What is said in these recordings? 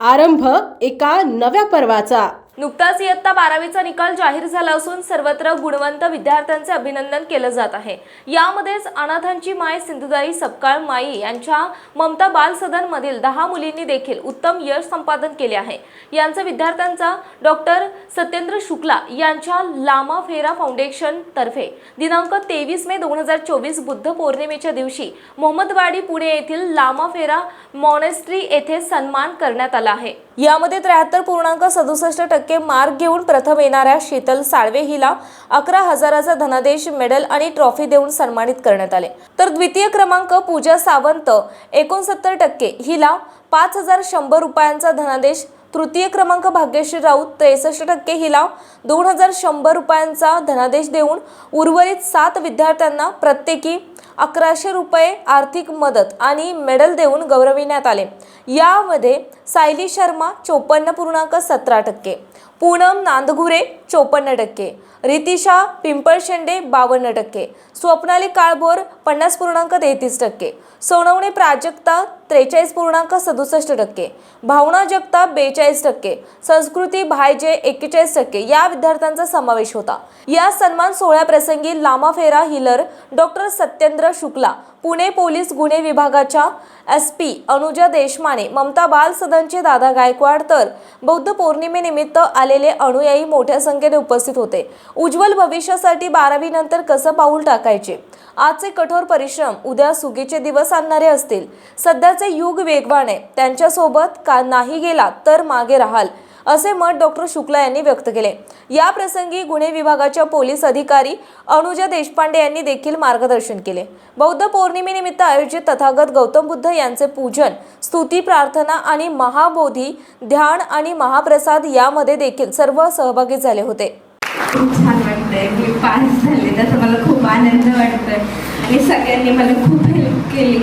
आरंभ एका नव्या पर्वाचा. नुकताच इयत्ता बारावीचा निकाल जाहीर झाला असून सर्वत्र गुणवंत विद्यार्थ्यांचे अभिनंदन केलं जात आहे. यामध्येच अनाथांची माय सिंधुदाई सपकाळ माई यांच्या ममता बाल सदन मधील दहा मुलींनी देखील उत्तम यश संपादन केले आहे. यांचा विद्यार्थ्यांचा डॉक्टर सत्येंद्र शुक्ला यांच्या लामा फेरा फाउंडेशन तर्फे दिनांक तेवीस मे दोन हजार चोवीस बुद्ध पौर्णिमेच्या दिवशी मोहम्मदवाडी पुणे येथील लामा फेरा मॉनेस्ट्री येथे सन्मान करण्यात आला आहे. यामध्ये त्र्याहत्तर पूर्णांक सदुसष्ट टक्के मार्क घेऊन प्रथम येणाऱ्या शीतल साळवे हिला अकरा हजाराचा धनादेश मेडल आणि ट्रॉफी देऊन सन्मानित करण्यात आले. तर द्वितीय क्रमांक पूजा सावंत एकोणसत्तर टक्के. हिला पाच हजार शंभर रुपयांचा धनादेश तृतीय क्रमांक भाग्यश्री राऊत त्रेसष्ट टक्के. हिला दोन हजार शंभर रुपयांचा धनादेश देऊन उर्वरित सात विद्यार्थ्यांना प्रत्येकी अकराशे रुपये आर्थिक मदत आणि मेडल देऊन गौरविण्यात आले. यामध्ये सायली शर्मा चोपन्न पूर्णांक सतरा टक्के. पूनम नांदघुरे चोपन्न टक्के. रितिशा पिंपळ शेंडे बावन्न टक्के. स्वप्नाली काळभोर पन्नास पूर्णांक तेहतीस टक्के. सोनवणे प्राजक्ता त्रेचाळीस पूर्णांक सदुसष्ट टक्के. भावना जगताप बेचाळीस टक्के. संस्कृती भायजे एक्केचाळीस टक्के. या विद्यार्थ्यांचा समावेश होता. या सन्मान सोहळ्याप्रसंगी Lama Fera healer doctor Satyendra Shukla Pune police गुन्हे विभागाच्या एस पी अनुजा देशमाने ममता बाल सदनचे दादा गायकवाड तर बौद्ध पौर्णिमेनिमित्त आलेले अनुयायी मोठ्या संख्येने उपस्थित होते. उज्ज्वल भविष्यासाठी बारावी नंतर कसं पाऊल टाकायचे? आजचे कठोर परिश्रम उद्या सुगीचे दिवस आणणारे असतील. सध्याचे युग वेगवान आहे. त्यांच्यासोबत का नाही गेला तर मागे राहाल. असे मत डॉक्टर शुक्ला यांनी व्यक्त केले. या प्रसंगी गुन्हे विभागाच्या पोलीस अधिकारी अनुजा देशपांडे यांनी देखील मार्गदर्शन केले. बौद्ध पौर्णिमेनिमित्त आयोजित तथागत गौतम बुद्ध यांचे पूजन स्तुती प्रार्थना आणि महाबोधी ध्यान आणि महाप्रसाद यामध्ये देखील सर्व सहभागी झाले होते. खूप छान वाटतंय. मी पास झाले. त्याचा मला खूप आनंद वाटतोय. आणि सगळ्यांनी मला खूप हेल्प केली.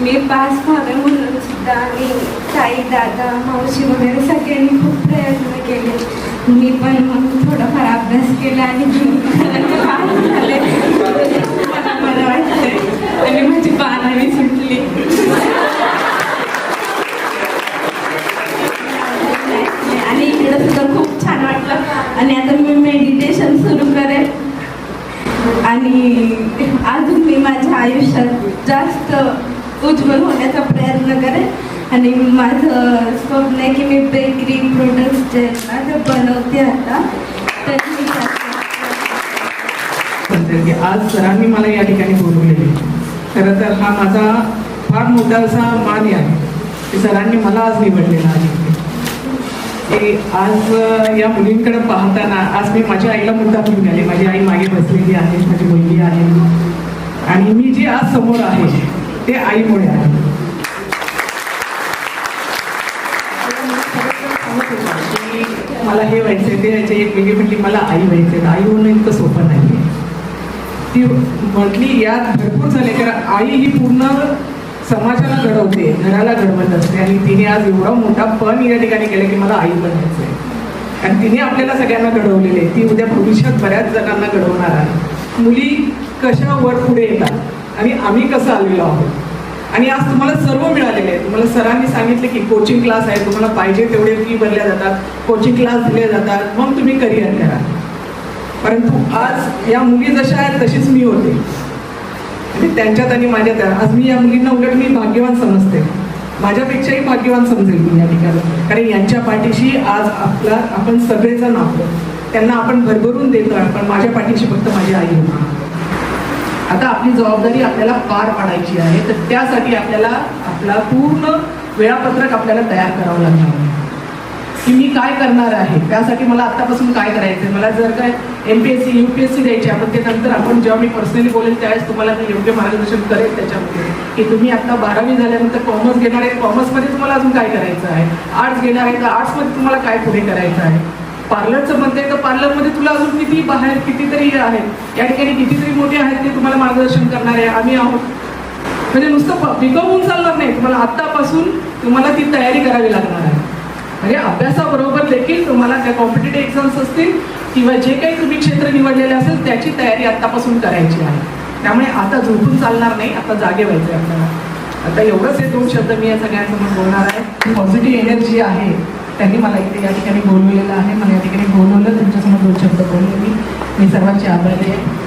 मी पास व्हावे म्हणून सुद्धा आणि ताई दादा मावशी वगैरे सगळ्यांनी खूप प्रयत्न केले मी पण मग थोडाफार अभ्यास केला आणि पास झाले. मला बरं वाटतंय. आणि माझी बारावी सुटली. आणि इकडं सुद्धा खूप छान वाटलं. आणि आता मी मेडिटेशन सुरू करेन. आणि अजून मी माझ्या आयुष्यात जास्त उज्ज्वल होण्याचा प्रयत्न करेन. आणि माझं स्वप्न आहे की मी बेकरी प्रोडक्ट्स जे आहेत ना ते बनवते आता तर मी त्याचं- म्हणते की आज सरांनी मला या ठिकाणी बोलवलेले. खरं तर हा माझा फार मोठा असा मान आहे. की सरांनी मला आज निवडलेला आहे. की आज या मुलींकडे पाहताना आज मी माझ्या आईला मुद्दा घेऊन आले. माझी आई मागे बसलेली आहे माझी मुलगी आहे. आणि मी जे आज समोर आहे ते आईमुळे आहे. मला हे व्हायचंय ते व्हायचे एक वेगळी म्हटली मला आई व्हायचे आई होणं इतकं सोपं नाही. ती म्हटली यात भरपूर झाले कारण आई ही पूर्ण समाजाला घडवते घराला घडवत असते. आणि तिने आज एवढा मोठा पण या ठिकाणी केलं की मला आई बनायचं आहे कारण तिने आपल्याला सगळ्यांना घडवलेले ती उद्या भविष्यात बऱ्याच जणांना घडवणार आहे. मुली कशा वर पुढे येतात? आणि आम्ही कसं आलेलो आहोत? आणि आज तुम्हाला सर्व मिळालेले आहे तुम्हाला सरांनी सांगितले की कोचिंग क्लास आहे. तुम्हाला पाहिजे तेवढे फी भरल्या जातात. कोचिंग क्लास दिले जातात. मग तुम्ही करिअर करा. परंतु आज या मुली जशा आहेत तशीच मी होते. आणि त्यांच्यात आणि माझ्यात आज मी या मुलींना उलट मी भाग्यवान समजते. माझ्यापेक्षाही भाग्यवान समजेल मी या ठिकाणी. कारण यांच्या पाठीशी आज आपला आपण सगळेजण आहोत. त्यांना आपण भरभरून देतोय पण माझ्या पाठीशी फक्त माझी आई होती आता आपली जबाबदारी आपल्याला पार पाडायची आहे तर त्यासाठी आपल्याला आपला पूर्ण वेळापत्रक आपल्याला तयार करावं लागणार आहे. की मी काय करणार आहे? त्यासाठी मला आत्तापासून काय करायचं आहे मला जर काय M P S C U P S C द्यायची आपण ते नंतर आपण जेव्हा मी पर्सनली बोलेल त्यावेळेस तुम्हाला मी योग्य मार्गदर्शन करेल त्याच्यामध्ये. की तुम्ही आता बारावी झाल्यानंतर कॉमर्स घेणार आहे. कॉमर्समध्ये तुम्हाला अजून काय करायचं आहे? आर्ट्स घेणार आहे तर आर्ट्समध्ये तुम्हाला काय पुढे करायचं आहे? पार्लरचं म्हणते तर पार्लरमध्ये तुला अजून किती बाहेर कितीतरी आहेत? या ठिकाणी कितीतरी मोठे आहेत ते तुम्हाला मार्गदर्शन करणार आहे. आम्ही आहोत. म्हणजे नुसतं पिकवून चालणार नाही. तुम्हाला आत्तापासून तुम्हाला ती तयारी करावी लागणार आहे. म्हणजे अभ्यासाबरोबर देखील तुम्हाला त्या कॉम्पिटेटिव्ह एक्झाम्स असतील किंवा जे काही तुम्ही क्षेत्र निवडलेले असेल त्याची तयारी आत्तापासून करायची आहे. त्यामुळे आता झोपून चालणार नाही आता जागे व्हायचं आहे आपल्याला. आता एवढंच हे दोन शब्द मी या सगळ्यांसमोर बोलणार आहे. पॉझिटिव्ह एनर्जी आहे त्यांनी मला इथे या ठिकाणी बोलवलेलं आहे. मला या ठिकाणी बोलवलं त्यांच्यासमोर दोन शब्द बोलले मी. मी सर्वांची आभारी आहे.